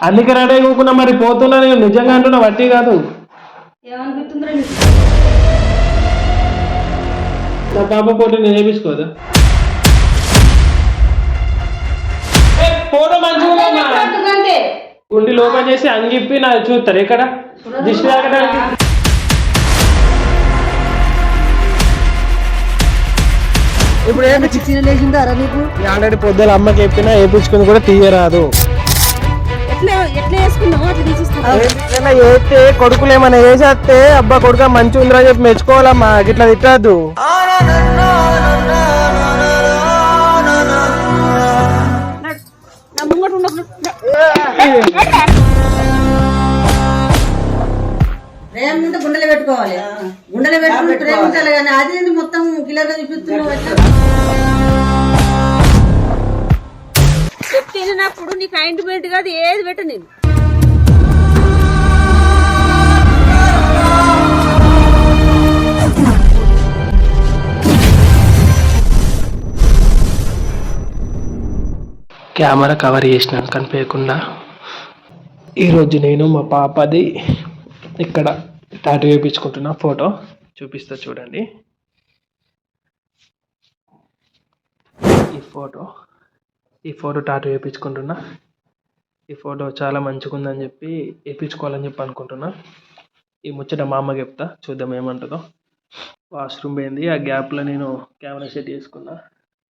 అందుకే రెడీ అయిపోకున్నా మరి పోతున్నా నేను. నిజంగా అంటున్నా వట్టి కాదు. నా పాప పోటీ నేను వేపించుకోదా ఫోటో మంచిగా గుండి లోపల చేసి అంగిప్పి నా చూస్తారు ఎక్కడ? దిష్టి తాకడానికి ఇప్పుడు ఏమి చిక్సిన లేచిందారా నీకు? ఆల్రెడీ పొద్దున అమ్మకి చెప్పినా వేపించుకుని కూడా తీయరాదు. ఎట్లా ఎట్లా వేసుకున్నావు అట్లా చేస్తే కొడుకులు ఏమైనా చేసేస్తే అబ్బా కొడుక మంచిగా ఉందిరా చెప్పి మెచ్చుకోవాలమ్మా గిట్లా తిట్టద్దు. నా ముంగట ఉన్నప్పుడు ప్రేమ ఉంటే గుండెలు పెట్టుకోవాలి. గుండెలు పెట్టుకుని ప్రేమించాలి కానీ అది మొత్తం కిలర్గా చూపిస్తున్నావు? చెప్తే వెళ్ళినప్పుడు నీకు ఆయింట్మెంట్ కాదు ఏది పెట్ట నేను. కెమెరా కవర్ చేసినాను కనిపించకుండా ఈరోజు నేను మా పాపది ఇక్కడ టాటూ వేయించుకుంటున్న ఫోటో చూపిస్తా చూడండి. ఈ ఫోటో ఈ ఫోటో టాటూ వేయించుకుంటున్నా. ఈ ఫోటో చాలా మంచిగా ఉందని చెప్పి వేయించుకోవాలని చెప్పి అనుకుంటున్నా. ఈ ముచ్చట మా అమ్మ చెప్తా చూద్దాం ఏమంటుందో. వాష్రూమ్ పోయింది ఆ గ్యాప్లో నేను కెమెరా సెట్ చేసుకున్నా.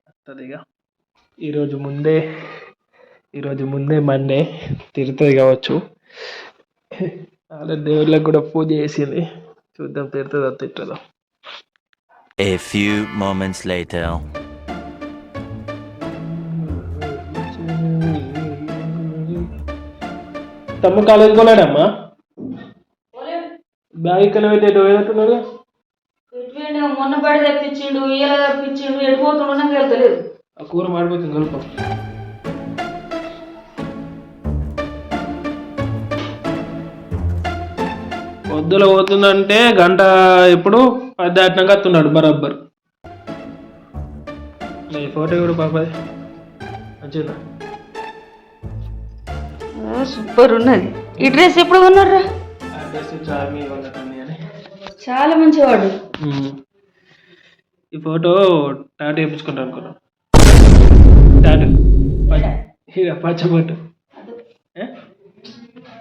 వస్తుందిగా ఈరోజు ముందే ఈరోజు ముందే మండే తిరుతుంది కావచ్చు. అలా దేవుళ్ళకి కూడా పూజ చేసింది. చూద్దాం తిరుతుందో తిట్టదో. A few moments later. తమ్ము కాలేజ్ పోలేడమ్మా? బ్యాగ్ ఇక్కడ పెట్టి పోయినట్టున్నాడు మొన్న బడి తెప్పించిండు ఇలా తెప్పించిండు ఎడిపోతుండు నాకు వెళ్తలేదు ఆ కూర మాడిపోతుంది కలుపు. పొద్దుల పోతుందంటే గంట ఎప్పుడు? పది దాటినాక వస్తున్నాడు బరాబర్. ఈ ఫోటో కూడా పాపది. మంచిదా సూపర్ ఉన్నది. ఈ డ్రెస్ ఎప్పుడు కొన్నారా చాలా మంచివాడు. ఈ ఫోటో టాటూ వేయించుకుంటా అనుకున్నాం. టాటూ పచ్చబొట్టు. ఏ?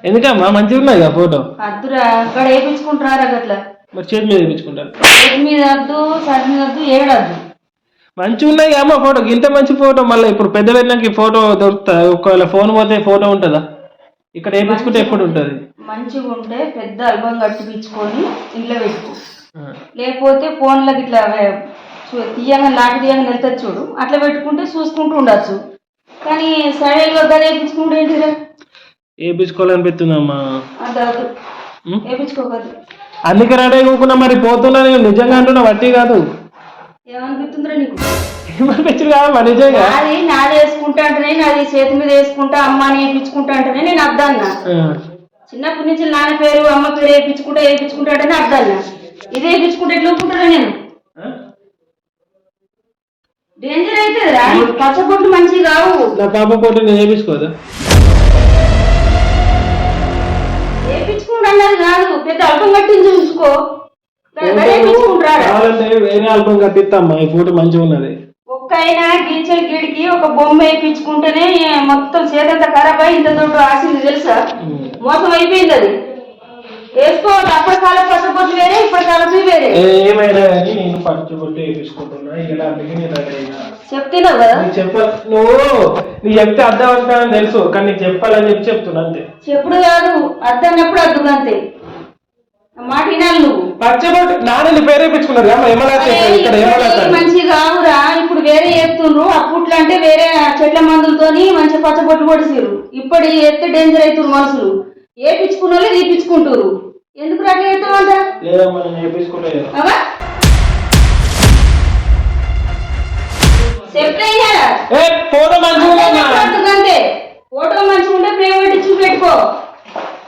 ఎందుకమ్మా మంచిగా ఉన్నది ఆ ఫోటో? అద్దురా అక్కడ వేయించుకుంటారా గట్లా? మరి చేతి మీద వేయించుకుంటారు. చేతి మీద వద్దు సరి మీద వద్దు ఏడద్దు. మంచిగా ఉన్నాయి అమ్మ ఫోటో. ఇంత మంచి ఫోటో మళ్ళీ ఇప్పుడు పెద్ద ఈ ఫోటో దొరుకుతుంది. ఒకవేళ ఫోన్ పోతే ఫోటో ఉంటుందా? ఇక్కడ వేయించుకుంటే ఎప్పుడు ఉంటుంది? మంచిగా ఉంటే పెద్ద అల్బం కట్టిపించుకొని ఇంట్లో పెట్టుకో. లేకపోతే ఫోన్లోకి ఇట్లా తీయంగా లాకి తీయంగా వెళ్తుంది చూడు. అట్లా పెట్టుకుంటే చూసుకుంటూ ఉండొచ్చు. కానీ సడన్గా గది వేయించుకుంటే ఏంటిరా వేయించుకోవాలనిపిస్తుందమ్మా అది వద్దు. ఉం? వేయించుకోకదు అందుకే రెడీ అయిపోకున్నా మరి పోతున్నా నేను. నిజంగా అంటున్నా వట్టి కాదు. ఏమనిపిస్తుందిరా నీకు? ఏమనిపించదు కాదమ్మా నిజంగా. నాది నాది వేసుకుంటా అంటేనే నాది చేతి మీద వేసుకుంటా అమ్మ వేయించుకుంటా అంటేనే నేను అద్దన్నా. ఆ. చిన్నప్పటి నుంచి నాన్న పేరు అమ్మ పేరు వేయించుకుంటా వేయించుకుంటా అంటేనే అద్దన్నా. ఇది వేయించుకుంటే ఎట్లా ఒప్పుకుంటారా నేను? డేంజర్ అవుతుందిరా పచ్చబొట్లు మంచివి కావు. నా పాప ఫోటో నేను వేయించుకోదా వేయించుకుంటా అన్నది కాదు. పెద్ద అల్పం కట్టించి ఉంచుకో కావాలంటే వేరే ఆల్బమ్ కట్టిస్తామ్మా ఈ ఫోటో మంచిగా ఉన్నది ఒక్క అయినా గీచల గీడికి ఒక బొమ్మ వేయించుకుంటేనే మొత్తం చేతంతా ఖరాబ్ అయి ఇంత దొడ్డు ఆసింది తెలుసా? మోసం అయిపోయింది అది. వేసుకోవాలి అప్పటి కాలం పచ్చబొట్లు వేరే ఇప్పటి కాలం వేరే. ఏమైనా కానీ నేను ఇలా అందుకే నేను చెప్తున్నావు కదా? నీకు చెప్పాలి నువ్వు నీకు చెప్తే అర్థం అవుతానని తెలుసు కానీ నీకు చెప్పాలని చెప్పి చెప్తున్నా అంతే. చెప్పుడు కాదు అంతే? ఆ మాట వినాలి నువ్వు పచ్చబొట్టు నాన్న నీ పేరు వేయించుకున్నారు అమ్మ ఏమలా ఇక్కడ ఏమలా ఏయ్, మంచి కావురా. ఇప్పుడు వేరే ఎత్తుండ్రు అప్పట్లో అంటే వేరే చెట్ల మందులతోని మంచి పచ్చబొట్లు పొడిసిరు ఇప్పుడు ఎత్తే డేంజర్ అవుతున్నారు మనుషులు. ఏపించుకున్న వాళ్ళు తీపించుకుంటారు ఎందుకు రకం ఎత్తామంట లేదమ్మా నేను అవా ఏ ఫోటో మంచిగా ఫోటో మంచిగా ఉంటే ప్రేమ పెట్టి చూపెట్టుకో.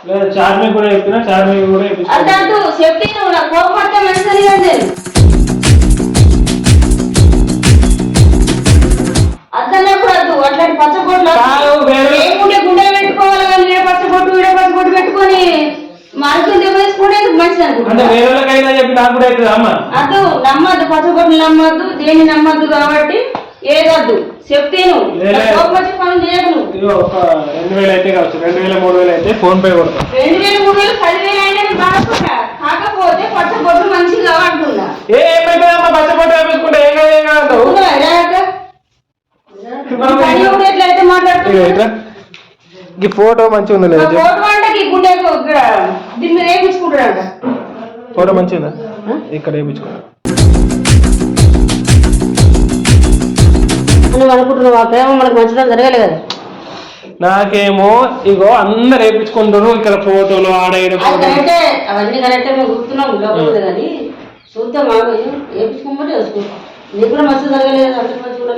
లేదు చార్మి కూడా చెప్పినా చార్మి కూడా అద్దాదు మంచిది కాదు నేను కూడా అద్దు అట్లాంటి పచ్చబొట్లు లేకుంటే గుండె పెట్టుకోవాలి కానీ నేను పచ్చబొట్టు వీడే పచ్చబొట్టు పెట్టుకొని మనుషులు దెబ్బేసుకుంటే మంచిది అనుకుంటా. వేరేకైనా చెప్పి నాకు కూడా అవుతుంది అమ్మ అద్దు నమ్మద్దు పచ్చబొట్లు నమ్మద్దు దేన్ని నమ్మద్దు కాబట్టి ఏదద్దు. చెప్తే నువ్వు. కోపం ఇదిగో ఒక రెండు వేలు అయితే కావచ్చు. రెండు వేల మూడు వేలు అయితే ఫోన్ పే కొడతాం. రెండు వేలు మూడు వేలు పదివేలు అయినా నేను కాకపోతే పచ్చబొట్లు మంచిగా అంటున్నా ఏ ఏమైతే అమ్మ పచ్చపట్టు వేపించుకుంటే ఏం కాదు ఏం కాదు ఎట్లయితే మాట్లాడుతున్నా ఈ ఫోటో మంచిగా ఉందా లేదా చెప్పు. కోటి వంటకి గుండె ఇక్కడ దీని మీద వేయించుకుంటాడంట ఫోటో మంచిగా ఇక్కడ వేయించుకో నువ్వు అనుకుంటున్నావు ఆ ప్రేమ మనకు మంచిదని జరగాలి కదా? నాకేమో ఇగో అందరు వేయించుకుంటారు ఇక్కడ ఫోటోలు ఆడ ఈడ అది ఫోటోలు. కరెక్టే అవన్నీ కరెక్టే మేము గుర్తున్నాం లోపల ఉంది కానీ చూద్దాం మాకు నీకు కూడా జరగలేదు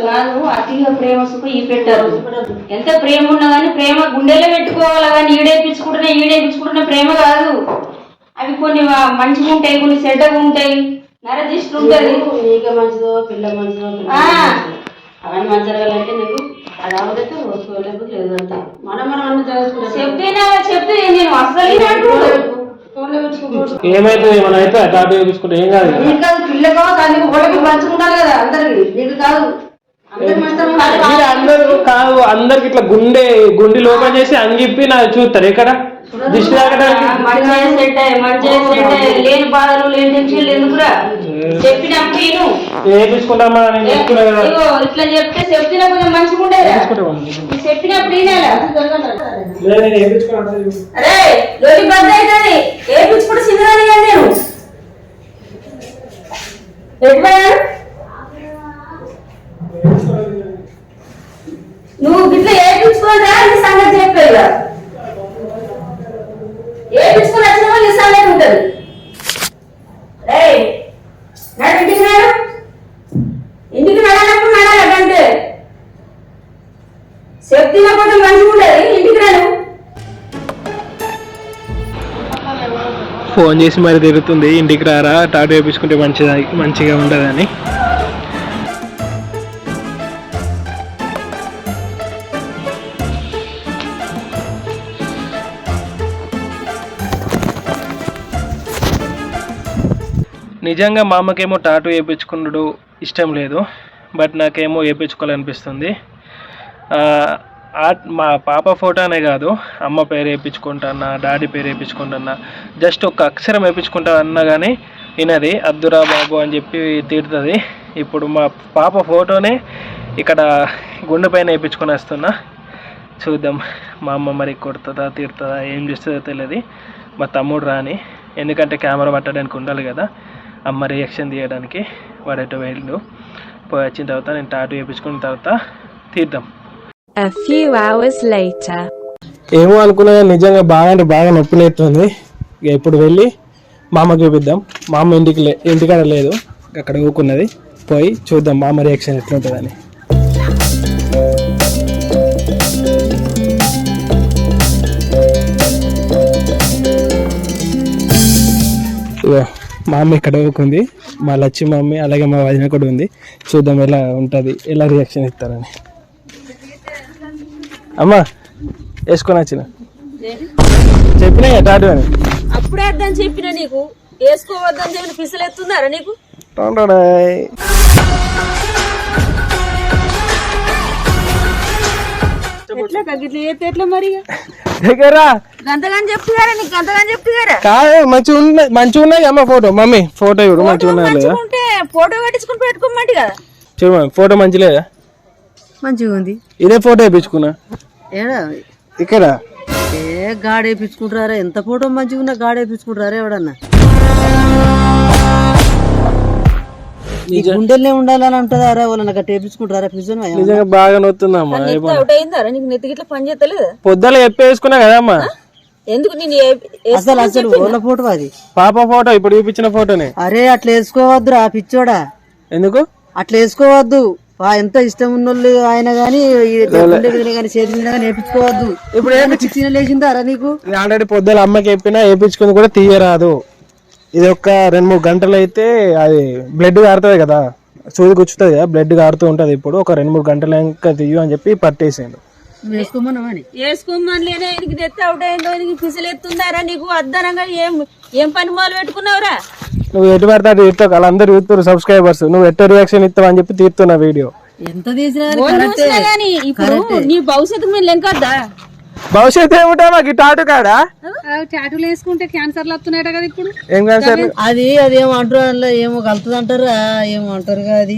కాదు అతిగా ప్రేమ సుఖ ఈ పెట్టారు. ఎంత ప్రేమ ఉన్నా కానీ ప్రేమ గుండెలో పెట్టుకోవాలి కానీ ఈడేపించుకుంటున్నా ఈడేపించుకుంటున్న ప్రేమ కాదు. అవి కొన్ని మంచిగా ఉంటాయి కొన్ని చెడ్డగా ఉంటాయి. నరదిష్టి ఉంటది. నీకే మంచిదో పిల్ల. మంచిదో. అవన్నీ మంచి జరగాలంటే నీకు అది అవదైతే వస్తువులేకపోతే లేదు అంతే మనం మనం అన్ని చెప్తేనే చెప్తే నేను అసలు వినట్టు. ఫోన్లో పెట్టుకోకూడదు ఏమైతుంది? మనం అయితే వేయించుకుంటే ఏం కాదు కదా. నీకు కాదు పిల్లకో తల్లికి వాళ్ళకి మంచిగా ఉండాలి కదా అందరికి. నీకు కాదు. అందరూ కాదు అందరికి ఇట్లా గుండె గుండె ఓపెన్ చేసి అంగిప్పి నాకు చూస్తారు. ఎక్కడ? దిష్టి లేని బాధలు లేని టెన్షన్లు ఎందుకురా? చెప్పినప్పుడు నేను వేయించుకుంటామా నేను చెప్తున్నా కదా. ఇగో ఇట్లా చెప్తే చెప్తున్నా కొంచెం మంచిగా ఉండేదా? చెప్పినప్పుడు. అరే లోకి బద్ద అవుతుంది ఏపించుకుంటే చిన్నదాని కానీ నేను. ఎటుపోయాను నువ్వు గిట్ల ఏపించుకోరా ఫోన్ చేసి మరి తిరుగుతుంది ఇంటికి రారా టాటూ వేయించుకుంటే మంచిగా మంచిగా ఉండదని. నిజంగా మా అమ్మకేమో టాటూ వేయించుకున్నాడు ఇష్టం లేదు బట్ నాకేమో వేయించుకోవాలనిపిస్తుంది మా పాప ఫోటోనే కాదు అమ్మ పేరు వేయించుకుంటానా డాడీ పేరు వేయించుకుంటున్నా జస్ట్ ఒక అక్షరం వేయించుకుంటా అన్నా కానీ వినది అద్దురా బాబు అని చెప్పి తిడుతుంది ఇప్పుడు మా పాప ఫోటోనే ఇక్కడ గుండె పైన వేయించుకొని వస్తున్నా. చూద్దాం మా అమ్మ మరి కొడుతుందా తిడుతుందా ఏం చేస్తుందో తెలియదు మా తమ్ముడు రాని ఎందుకంటే కెమెరా పట్టడానికి ఉండాలి కదా. అమ్మ రియాక్షన్ తీయడానికి వాడేటో వెళ్ళు పోయి వచ్చిన తర్వాత నేను టాటూ వేయించుకున్న తర్వాత తీద్దాం. A few hours later. ఏమో అనుకున్నా నిజంగా బాగా అంటే బాగా నొప్పి లేస్తుంది ఇక ఇప్పుడు వెళ్ళి మా అమ్మకి చూపిద్దాం. మా అమ్మ ఇంటికి లే ఇంటికాడ లేదు. అక్కడ ఊకున్నది పోయి చూద్దాం మామ రియాక్షన్ ఎట్లుంటుందని. మా అమ్మ ఇక్కడ ఊకుంది మా లచ్చి మమ్మీ అలాగే మా వదిన కూడా ఉంది. చూద్దాం ఎలా ఉంటుంది ఎలా రియాక్షన్ ఇస్తారని. అమ్మా వేసుకొని వచ్చిన. చెప్పినా టాటూ అని. అప్పుడే అర్థం చెప్పిన నీకు? వేసుకోవద్దని చెప్పిన పిసలు ఎత్తున్నారా నీకు. ఎట్లా గిట్ల చేస్తే ఎట్లా మరి ఇక? దగ్గర. గంతగాని చెప్తున్నారా నీకు గంతగాని చెప్తున్నారా. కాదు మంచిగా ఉన్నాయి మంచిగా ఉన్నాయి అమ్మ ఫోటో. మమ్మీ ఫోటో చూడు మంచిగా ఫోటో పెట్టించుకుని పెట్టుకోమంటి కదా చూడు మమ్మీ ఫోటో మంచి లేదా? మంచిగా ఉంది ఇదే ఫోటో వేయించుకున్నా. ఏడా? ఇక్కడ? ఏ గాడేపించుకుంటారా ఎంత ఫోటో మంచిగా ఉన్నా గాడేపించుకుంటారా ఎవడన్నా? ఈ గుండెల్నే ఉండాలని ఉంటుందారా వాళ్ళని గట్టి వేపించుకుంటారా పిజ్జన్ నిజంగా బాగా నొత్తుందమ్మా నెత్తి అవుట్ అయిందారా? నీకు నెత్తి గిట్ల పని చేస్తలేదా? పొద్దుల చెప్పేసుకున్నా కదమ్మా. ఎందుకు నేను అసలు అసలు వాళ్ళ ఫోటో అది. పాప ఫోటో ఇప్పుడు చూపించిన ఫోటోనే. అరే అట్లా వేసుకోవద్దురా పిచ్చోడా. ఎందుకు? అట్లా వేసుకోవద్దు. ఎంత ఇష్టం ఉన్నోళ్ళు ఆయన గాని గాని చేతి మీద వేపించుకోవద్దు ఇప్పుడు ఏమైనా చిన్న లేచిందారా నీకు? ఆల్రెడీ పొద్దుల అమ్మకి చెప్పినా వేయించుకుని కూడా తీయరాదు. ఇది ఒక రెండు మూడు గంటలు అయితే అది బ్లడ్ కారుతుంది కదా. సూది గుచ్చుతుంది కదా బ్లడ్ కారుతూ ఉంటుంది ఇప్పుడు. ఒక రెండు మూడు గంటలు ఇంకా తీయు అని చెప్పి పట్టేసిండు. వేసుకోమని లేనే నీకు నెత్తి అవుట్ అయిందో పిసలు ఎత్తుందారా నీకు? అద్దనంగా ఏం ఏం పని మొదలు పెట్టుకున్నావురా? నువ్వు ఎటు పడితే అటు తీస్తావు వాళ్ళందరూ చూస్తారు సబ్స్క్రైబర్స్ నువ్వు ఎట్ట రియాక్షన్ ఇస్తావు అని చెప్పి తీస్తున్నా వీడియో ఎంత తీసినా కానీ ఇప్పుడు నీ భవిష్యత్తు మీద లెంకద్దా భవిష్యత్తు ఏమిటా మాకు ఈ టాటు కాడా? టాటూలు వేసుకుంటే క్యాన్సర్లు వస్తున్నాయట కదా ఇప్పుడు. ఏం కాదు సార్ అది అది ఏమో అంటారు అందులో? ఏమో కలుతుంది అంటారా ఏమో అంటారు అది.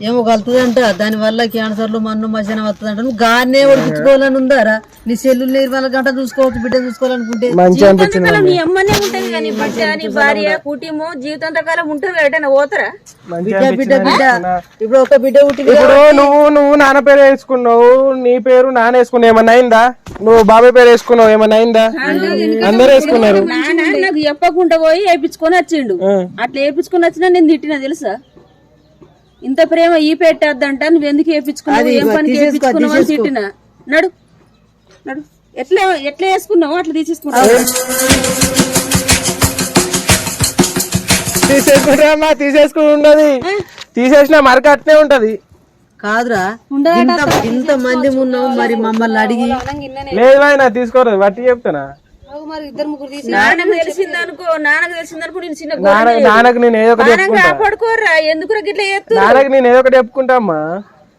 ఏమో కలుతుంది అంట దాని వల్ల క్యాన్సర్లు మన్ను మధ్యాహ్నం వస్తుంది అంట నువ్వు గానే ఉడిపించుకోవాలని ఉందారా? నీ సెల్లులు ఇరవై గంటలు చూసుకోవచ్చు బిడ్డ చూసుకోవాలనుకుంటే. జీవితాంతకాలం నీ అమ్మనే ఉంటది కానీ బిడ్డ నీ భార్య కుటుంబం జీవితాంతకాలం ఉంటారు కదా ఎటైనా పోతారా? బిడ్డ బిడ్డ బిడ్డ. ఇప్పుడు ఒక బిడ్డ ఇప్పుడు నువ్వు నువ్వు నాన్న పేరు వేసుకున్నావు నీ పేరు నాన్న వేసుకున్నావు ఏమన్నా అయిందా? నువ్వు బాబాయ్ పేరు వేసుకున్నావు ఏమన్నా అయిందా? అందరు వేసుకున్నారు. నాకు చెప్పకుండా పోయి వేయించుకొని వచ్చిండు. అట్లా వేయించుకొని వచ్చినా నేను తిట్టినా తెలుసా? ఇంత ప్రేమ ఈ పెట్టద్దంట నువ్వు ఎందుకు వేయించుకున్నావు అది ఏం పనికి తీసేసుకో, వేయించుకున్నావు అని. తిట్టినా? నడు నడు. ఎట్లా ఎట్లా వేసుకున్నావు అట్లా తీసేసుకున్నావు తీసేసుకుంటామా తీసేసుకుని ఉండదు తీసేసిన మరక అట్నే ఉంటది. కాదురా ఇంత ఇంత మంది ఉన్నావు మరి మమ్మల్ని అడిగి. లేదు ఆయన తీసుకోరు వట్టి చెప్తానా నాన్నకు తెలిసింది అనుకో నాన్నకు తెలిసింది అనుకో నేను చిన్న నాన్న నాన్నకు నేను ఏదో ఒకటి నాన్న చెప్పుకుంటా. కాపాడుకోర్రా ఎందుకు గిట్ల ఎత్తు నాన్నకు నేను ఏదో ఒకటి చెప్పుకుంటా అమ్మా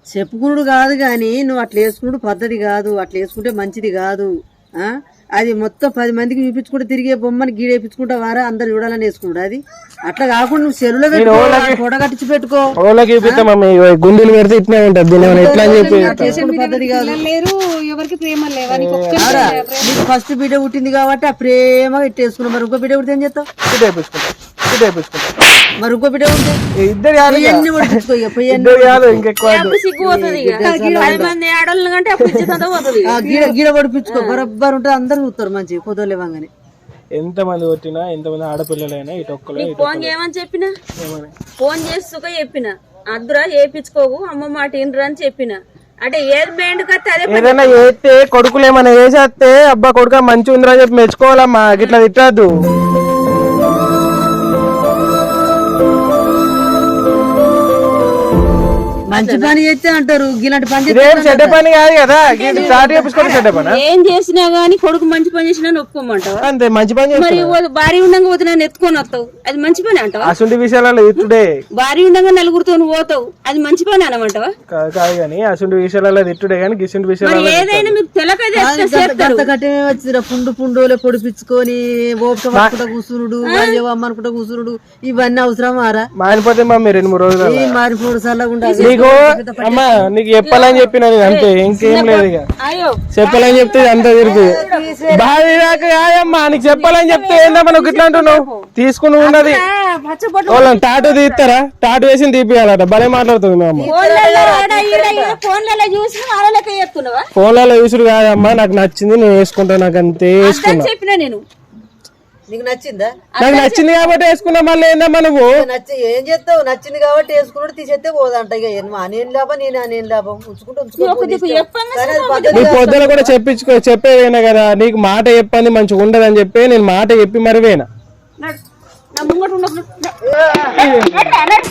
చెప్పుకునుడు కాదు గాని నువ్వు అట్లా వేసుకునుడు పద్ధతి కాదు అట్లా వేసుకుంటే మంచిది కాదు ఆ? అది మొత్తం పది మందికి చూపించుకుంటే తిరిగే బొమ్మని గీడ వేపించుకుంటా వారా అందరు చూడాలని వేసుకున్నాడు. అది అట్లా కాకుండా నువ్వు చెరువులో పెట్టుకో ఫోటో కట్టించి పెట్టుకో. చూపిస్తా మమ్మీ గుండెలు పెడితే ఉంటది ఎట్లా అని చెప్పి. చేసుకునే పద్ధతి కాదు. లేరు ఎవరికి ప్రేమ లేవా? నీకు ఆడా, నీకు ఫస్ట్ బిడ్డ పుట్టింది కాబట్టి ఆ ప్రేమగా ఇట్టేసుకున్నావు. మరి ఇంకో బిడ్డ పుడితే ఏం చేస్తావు? మరి ఇంకో బిడ్డ పుడితే ఇద్దరు కాదు ఇక. పొయ్యన్ని పడిపించుకో ఇక పొయ్యన్ని ఇద్దరు కాదు ఇంకెక్కువ వద్దు. అప్పుడు సిగ్గు పోతుంది ఇక. పది మంది ఆడోళ్ళ కంటే అప్పుడు ఇచ్చేది అంతా పోతుంది. ఆ గీడ గీడ పడిపించుకో. బరబ్బర్ ఉంటుంది అందరు చూస్తారు మంచి మంది కొట్టినా ఎంత మంది ఆడపిల్లలైనా ఇటు ఫోన్ చేయమని చెప్పిన? ఫోన్ చేస్తుక చెప్పిన. అద్దురా చేపించుకోవు అమ్మ మాట ఇండ్రా అని చెప్పిన. అంటే ఏది బేండ్ కత్తే అదే పని. ఏదైనా చేస్తే కొడుకులు ఏమైనా వేసేస్తే అబ్బా కొడుక మంచి ఉందిరా అని చెప్పి మెచ్చుకోవాలమ్మా. గిట్లా తిట్టద్దు. మంచి పని చేస్తే అంటారు. ఇలాంటి పని చెడ్డ పని. కాదు కదా? చెడ్డ పని? ఏం చేసినా గానీ కొడుకు మంచి పని చేసినా ఒప్పుకోమంటావా అంతే మంచి పని మరి చేస్తా ఓ భారీ ఉండగా పోతే నన్ను ఎత్తుకొని వస్తావు. అది మంచి పని అంటావా? అసలు విషయాలలో ఇట్టుడే భారీ ఉండగా నలుగురితో పోతావు. అది మంచి పని అనమంటావా? కాదు కాదు కానీ అసలు విషయాలలో తిట్టుడే కానీ గిసుంటి మరి విషయాలలో ఏదైనా మీకు తెలకైతే వచ్చిరా పుండు పుండులే పొడిపించుకొని ఓపిక పట్టుకుంటా కూసురుడు అయ్యో అమ్మ అనుకుంటా కూసురుడు ఇవన్నీ అవసరమారా మారిపోతే మమ్మీ రెండు మూడు రోజులు ఈ మారిపోడు సల్లగుండా నీకు అమ్మా నీకు చెప్పాలని చెప్పిన అంతే ఇంకేం లేదు ఇక. చెప్పాలని చెప్తే అంతా తిరుగు బావి దాకా కాదమ్మా నీకు చెప్పాలని చెప్తే ఏందమ్మా నువ్వు ఇట్లా అంటున్నావు? తీసుకుని ఉన్నది. వాళ్ళని టాటూ తీస్తారా? టాటూ వేసి తీపియాలట భలే మాట్లాడుతుంది మా అమ్మ. ఫోన్లలో చూసుడు కాదమ్మా నాకు నచ్చింది నేను వేసుకుంటా నాకు అంతే వేసుకున్నా అని చెప్పిన నేను. నీకు నచ్చిందా? నాకు నచ్చింది కాబట్టి వేసుకున్నా మళ్ళీ ఏందమ్మా నువ్వు? నచ్చి ఏం చేస్తావు? నచ్చింది కాబట్టి వేసుకున్నాడు తీసేస్తే పోదంట ఇక నేను లాభం నేను నేను లాభం? ఉంచుకుంటే ఉంచుకో నీ పొద్దున కూడా చెప్పించుకో చెప్పేవేనా కదా? నీకు మాట చెప్పండి మంచిగా ఉండదని చెప్పి నేను మాట చెప్పి మరి వేనా? నడు. నా ముంగట ఉన్నప్పుడు నడురా, నడు. నడు.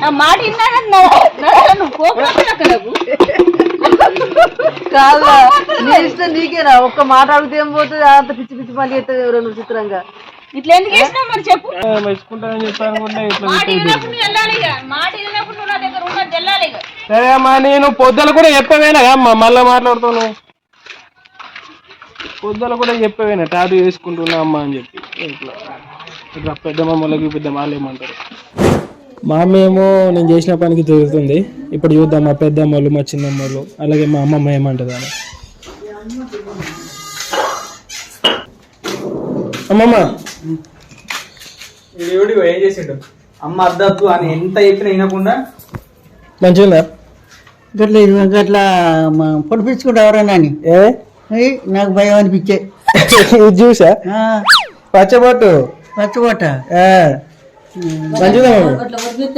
నా మాట విన్నాగా నువ్వు కాదురా నీ ఇష్టం నీకేనా ఒక్క మాట అడిగితే ఏం పోతుంది? అంత పిచ్చి పిచ్చి పని చేస్తుంది రెండు చిత్రంగా? ఇట్లా ఎందుకు చేసినావు మరి చెప్పు. మెచ్చుకుంటానని చెప్పి అనుకుంటే ఇట్లా మాట వినప్పుడు నువ్వు వెళ్ళాలి ఇక. మాట వినప్పుడు నువ్వు నా దగ్గర ఉన్నది వెళ్ళాలి ఇక. సరే అమ్మా నేను పొద్దున కూడా చెప్పవేనా? అమ్మా మళ్ళీ మాట్లాడుతాను పొద్దున కూడా చెప్పవేనా? టాటూ వేసుకుంటున్నా అమ్మా అని చెప్పి. ఇట్లా. ఇట్లా పెద్ద మమ్మల్కి పెద్ద వాళ్ళు ఏమంటారు? మా అమ్మ ఏమో నేను చేసిన పనికి తిరుగుతుంది ఇప్పుడు చూద్దాం మా పెద్దమ్మలు మా చిన్నమ్మలు అలాగే మా అమ్మమ్మ ఏమంటుంది అని. అమ్మమ్మ! ఏం చేసిండు? అమ్మ అద్దద్దు అని ఎంత చెప్పినా వినకుండా? మంచిగా గట్ల ఇది గట్ల పొడిపించుకుంటా ఎవరైనా అని. ఏ? నాకు భయం అనిపించే. ఇది చూసా? పచ్చబొట్టు? పచ్చబట్ట?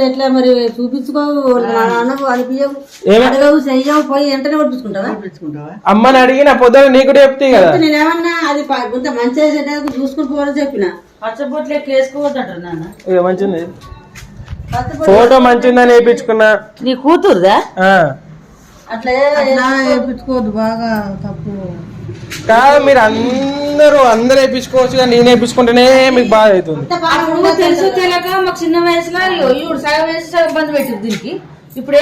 ఎట్లా మరి చూపించుకో నాన్నకు అనిపించవు ఏమ- అడగవు చెయ్యవు పోయి వెంటనే పొడిపించుకుంటావా అమ్మని అడిగిన పొద్దున నీకు కూడా చెప్తే కదా. నేనేమన్నా అది కొంత మంచిగా చూసుకుని పోవాలని చెప్పిన. పచ్చబొట్లు ఎట్లా వేసుకోవద్దంటారు నాన్న మంచిది. ఫోటో మంచిదని వేయించుకున్నా నీ కూతురుదా? ఆ. అట్లా వేయించుకోవద్దు బాగా తప్పు. కాదు మీరు అందరూ అందరు వేయించుకోవచ్చు కానీ నేను వేయించుకుంటేనే మీకు బాధ అవుతుంది. తెలుసు తెలియక మాకు చిన్న వయసులో సగం వయసు సగం బంద్ పెట్టింది దీనికి. ఇప్పుడు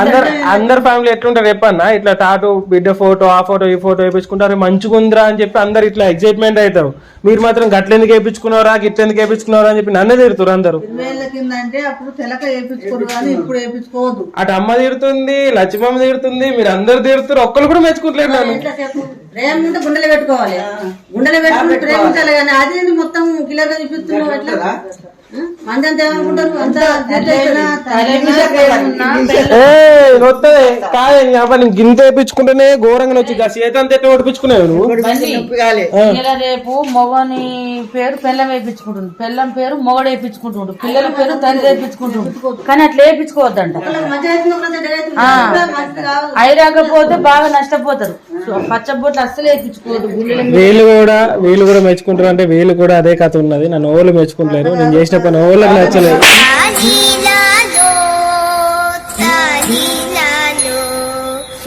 అందరు అందరు ఫ్యామిలీ ఎట్లుంటారు చెప్పన్నా ఇట్లా టాటూ బిడ్డ ఫోటో ఆ ఫోటో ఈ ఫోటో వేయించుకుంటారు మంచిగా ఉందిరా అని చెప్పి అందరు ఇట్లా ఎక్సైట్మెంట్ అవుతారు. మీరు మాత్రం గట్లెందుకు వేయించుకున్నారా గిట్లెందుకు వేయించుకున్నారా అని చెప్పి నన్నే తిడుతారు అందరు. అంటే అమ్మ తిడుతుంది లక్ష్మమ్మ తిడుతుంది మీరు అందరు తిడుతారు ఒక్కరు కూడా మెచ్చుకుంటలేదు నన్ను. ఎంతసేపు ప్రేమ ఉంటే గుండెలు పెట్టుకోవాలి. గుండెలు పెట్టుకుంటే ప్రేమించాలి కానీ అది ఏంది మొత్తం కిలర్గా చూపిస్తున్నావు ఎట్లా? వస్తుంది కాదు అబ్బా నేను గింత వేయించుకుంటేనే ఘోరంగా వచ్చి చేతంత ఎట్లా ఓడిపించుకునేవి నువ్వు? రేపు మొగని పేరు పెళ్ళం వేయించుకుంటుంది పెళ్ళం పేరు మొగడు వేయించుకుంటుండు పిల్లల పేరు తల్లి వేయించుకుంటుండు కానీ అట్లా వేయించుకోవద్దంట మంచిగా అవుతుంది కూడా చెడ్డగా అవుతుంది. మంచిది కాదు అయి రాకపోతే బాగా నష్టపోతారు. పచ్చబొట్లు అస్సలు వేయించుకోవద్దు వీళ్ళు కూడా వీళ్ళు కూడా మెచ్చుకుంటారు అంటే వీళ్ళు కూడా అదే కథ ఉన్నది. నన్ను ఓళ్ళు మెచ్చుకుంటలేరు. నేను చేసిన చెప్పాను ఓళ్ళకి నచ్చలేదు.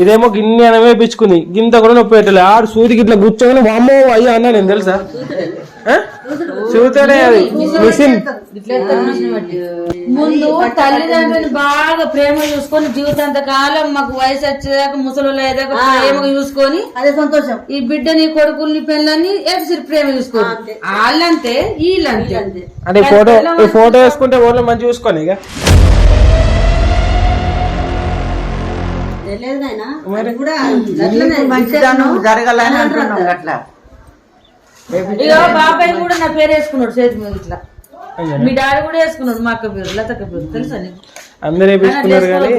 ఇదేమో గిన్నె అనమే పిచ్చుకుంది గింత కూడా నొప్పి పెట్టలే ఆడు సూదికి ఇట్లా గుచ్చగానే అమ్మో అయ్యా అన్నా నేను తెలుసా? ఆ? చూతేనే అది మిషన్. ముందు తల్లిదండ్రులు బాగా ప్రేమ చూసుకొని జీవితాంత కాలం మాకు వయసు వచ్చేదాకా ముసలు అయ్యేదాకా ప్రేమగా చూసుకొని అదే సంతోషం. ఈ బిడ్డని కొడుకుల్ని పెళ్ళని ఎక్సిరి ప్రేమ చూసుకోరు. వాళ్ళంతే వీళ్ళంతే. అంటే ఫోటో ఈ ఫోటో వేసుకుంటే ఓళ్ళు మంచి చూసుకొని ఇక. తెలియదు అది కూడా జరగాలని అంటున్నాం అట్లా. ఇక బాబాయ్ కూడా నా పేరు వేసుకున్నాడు చేతి మీద ఇట్లా. మీ డాడీ కూడా వేసుకున్నాడు మా అక్క పేరు లతక్క పేరు తెలుసా నీకు? అందరూ వేయించుకున్నారు కానీ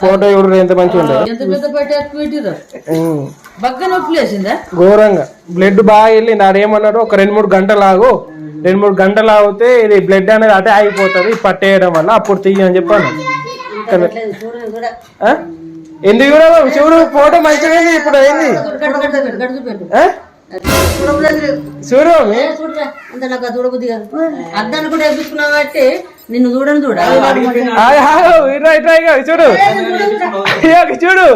ఫోటో ఎవరు ఎంత మంచిగా ఉంటుంది. ఎంత పెద్ద పెట్టే పెట్టిరు బగ్గ నొప్పి లేచిందా ఘోరంగా. బ్లడ్ బాగా వెళ్ళింది ఆడ ఏమన్నాడు ఒక రెండు మూడు గంటలు ఆగు. రెండు మూడు గంటలు ఆగితే ఇది బ్లడ్ అనేది అటే ఆగిపోతుంది పట్టేయడం వల్ల అప్పుడు తీయ అని చెప్పాను? ఎందుకు చూడు ఫోటో మంచిగా ఇప్పుడు అయింది? చూడు. అంత నాకు చూడబుద్ధి కాదు. అద్దాన్ని కూడా వేపించుకున్నావు కాబట్టి నిన్ను చూడని చూడ. చూడు. చూడు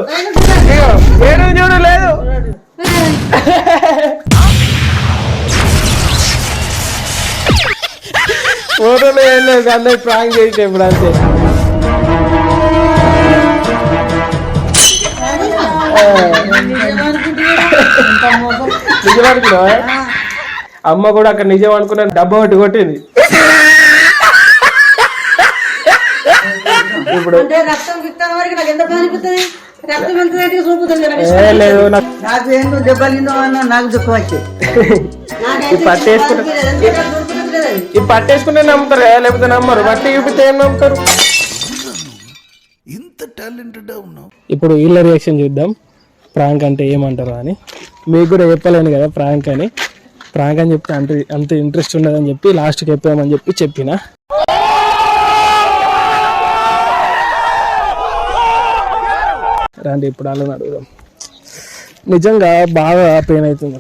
ఇగో, వేరు చూడు. లేదు. ఫోటోలో ఏం లేదు అందరు ప్రాంక్ చేసే ఇప్పుడు అంతే. నిజం అమ్మ కూడా అక్కడ నిజం అనుకున్న డబ్బా ఒకటి కొట్టింది. ఇప్పుడు లేదు నాకు దెబ్బలిందో అన్న నాకు దుఃఖం వచ్చేది ఈ పట్టేసుకుంటే. ఈ పట్టేసుకుంటే నమ్ముతారు? లేకపోతే నమ్మరు. బట్టి చూపితే ఏం నమ్ముతారు? ఇప్పుడు వీళ్ళ రియాక్షన్ చూద్దాం. ప్రాంక్ అంటే ఏమంటారు అని. మీకు కూడా చెప్పలేను కదా ప్రాంక్ అని. ప్రాంక్ అని చెప్తే అంత అంత ఇంట్రెస్ట్ ఉండదని చెప్పి లాస్ట్కి చెప్పామని చెప్పి చెప్పిన. రండి ఇప్పుడు అలా అడుగుదాం. నిజంగా బాగా పెయిన్ అవుతుంది.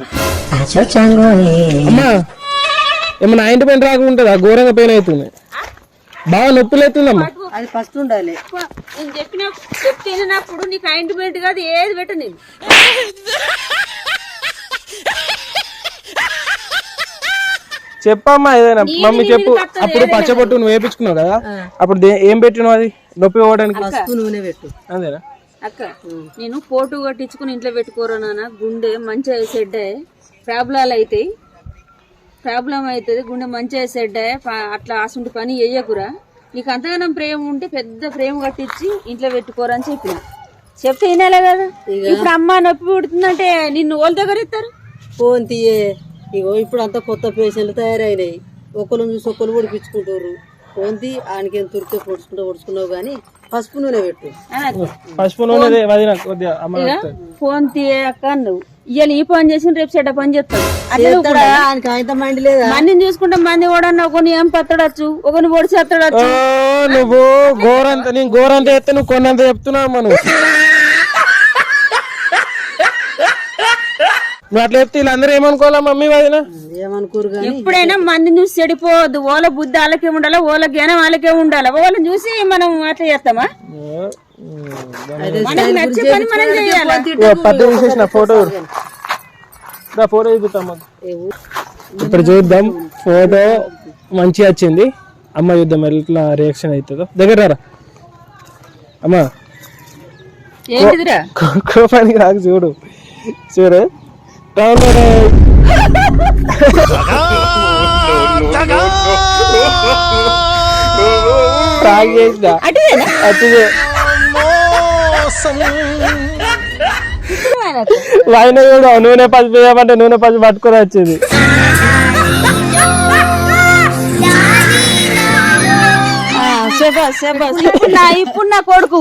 అమ్మా ఏమన్నా ఆయింట్మెంట్ రాకుంటుందా ఘోరంగా పెయిన్ అవుతుంది. బాగా నొప్పులు అవుతుందమ్మా అది ఫస్ట్ ఉండాలి. నేను చెప్పిన చెప్తే వినప్పుడు నీకు ఆయింట్మెంట్ కాదు ఏది పెట్ట నేను. చెప్పమ్మా ఏదైనా మమ్మీ చెప్పు. అప్పుడు పచ్చబొట్టు నువ్వు వేపించుకున్నావు కదా? అప్పుడు దే- ఏం పెట్టినావు అది? నొప్పి పోవడానికి? పసుపు నూనె పెట్టు. అదేనా అక్క నేను పోటు కట్టించుకుని ఇంట్లో పెట్టుకోరా నాన్న. గుండె మంచిగా సెడ్ ప్రాబ్లాలు అవుతాయి ప్రాబ్లం అవుతుంది గుండె మంచిగా సెడ్ అట్లా అసంటి పని చెయ్యకురా. నీకు అంతగానం ప్రేమ ఉంటే పెద్ద ప్రేమ కట్టించి ఇంట్లో పెట్టుకోరా అని చెప్పిన. చెప్తే వినాలే కదా? ఇప్పుడు అమ్మ నొప్పి పుడుతుందంటే నిన్ను వాళ్ళ దగ్గర ఇస్తారు? ఫోన్ తీయే. ఇగో ఇప్పుడు అంతా కొత్త పేషెంట్లు తయారైనాయి. ఒకరు చూసి ఒకరు పొడిపించుకుంటారు ఫోన్ తీ ఆయనకేం తురికే పొడుచుకుంటూ పొడుచుకున్నావు కానీ పసుపు నూనె పెట్టు. పసుపు నూనె. ఫోన్ తీయక్క నువ్వు ఇవాళ ఈ పని చేసి రేపు చెడ్డ పని చేస్తాడు. లేదా? మందిని చూసుకుంటే మంది కూడా ఒకరిని ఏం పత్తడచ్చు ఒకరిని పొడిచి ఓ, ఎత్తడచ్చు నువ్వు గోరంత నేను గోరంత ఎత్తే నువ్వు కొన్నంత చెప్తున్నావు అమ్మా నువ్వు అట్లా చెప్తే వీళ్ళందరూ ఏమనుకోవాలా మమ్మీ వదిన? ఏమనుకోరు కానీ ఎప్పుడైనా మందిని చూసి చెడిపోవద్దు. ఓల బుద్ధి వాళ్ళకే ఉండాలా ఓల జ్ఞానం వాళ్ళకే ఉండాలా? వాళ్ళని చూసి మనం అట్లా చేస్తామా? మనకి నచ్చే పని మనం చేయాలి? పద్దు తీసేసిన ఫోటో. ఇప్పుడు చూద్దాం. ఫోటో మంచిగా వచ్చింది. అమ్మ చూద్దాం ఎట్లా రియాక్షన్ అవుతుందో. దగ్గర అమ్మా. కోపానికి రాకు చూడు. చూడు. ప్రాంక్ చేసిన వాయిన కూడా నూనె పసుపు వేయమంటే నూనె పసి పట్టుకొని వచ్చింది ఇప్పుడు నా కొడుకు.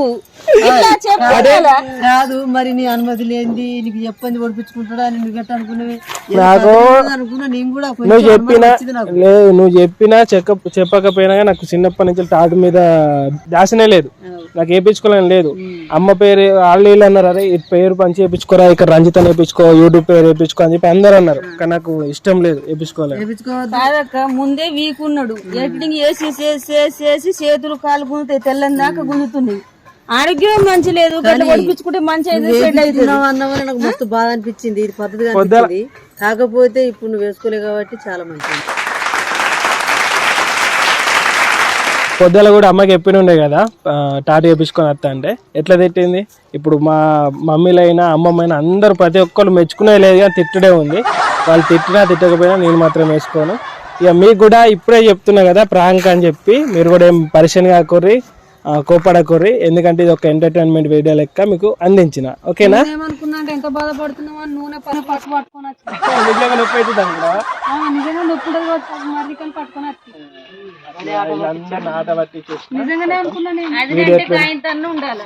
కాదు మరి నీ అనుమతి లేనిది నీకు చెప్పంది ఓడిపించుకుంటాడా అని నువ్వు గట్ట అనుకున్నవి? నాకు అనుకున్నా నేను కూడా కొంచెం నువ్వు చెప్పినా. లేదు నువ్వు చెప్పినా చెక్క చెప్పకపోయినా కానీ నాకు చిన్నప్పటి నుంచి తాటు మీద దాసనే లేదు. నాకు వేయించుకోవాలని లేదు. అమ్మ పేరు వాళ్ళు వీళ్ళు అన్నారు అరే ఈ పేరు పంచి వేయించుకోరా ఇక్కడ రంజిత్ అని వేయించుకో యూట్యూబ్ పేరు వేయించుకో అని చెప్పి అందరు అన్నారు. కానీ నాకు ఇష్టం లేదు కాదక్క ముందే వీక్ ఉన్నాడు ఎడిటింగ్ చేసి చేసి చేసి చేసి చేతులు కాలు గుంజుతాయి తెల్లని దాకా గుంజుతున్నాయి ఆరోగ్యం మంచి లేదు గట్ల పడిపించుకుంటే మంచి నాకు మస్తు బాధ అనిపించింది. ఇది పద్ధతిగా అనిపించింది. కాకపోతే ఇప్పుడు నువ్వు వేసుకోలేవు కాబట్టి చాలా మంచిది. పొద్దుల కూడా అమ్మకి చెప్పిన ఉండే కదా టాటూ వేయించుకొని వస్తా అంటే. ఎట్లా తిట్టింది? ఇప్పుడు మా మమ్మీలైనా అమ్మమ్మైనా అందరూ ప్రతి ఒక్కరు మెచ్చుకునే లేదు కానీ తిట్టుడే ఉంది. వాళ్ళు తిట్టినా తిట్టకపోయినా నేను మాత్రం వేసుకోను. ఇక మీకు కూడా ఇప్పుడే చెప్తున్నా కదా ప్రాంక్ అని చెప్పి. మీరు కూడా ఏం పరిచయం కాకూర్రి. కోపడకూర్రి. ఎందుకంటే ఇది ఒక ఎంటర్టైన్మెంట్ వీడియో లెక్క మీకు అందించిన. ఓకేనా? ఏమనుకున్నా అంటే ఎంత బాధపడుతున్నావా నూనె పని పట్టు పట్టుకొని నొప్పి అవుతుంది నిజంగా మర్రికలు పట్టుకొని. నిజంగానే ఉండాలి.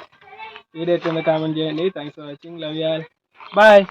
వీడియో కామెంట్ చేయండి. Thanks for watching love you all bye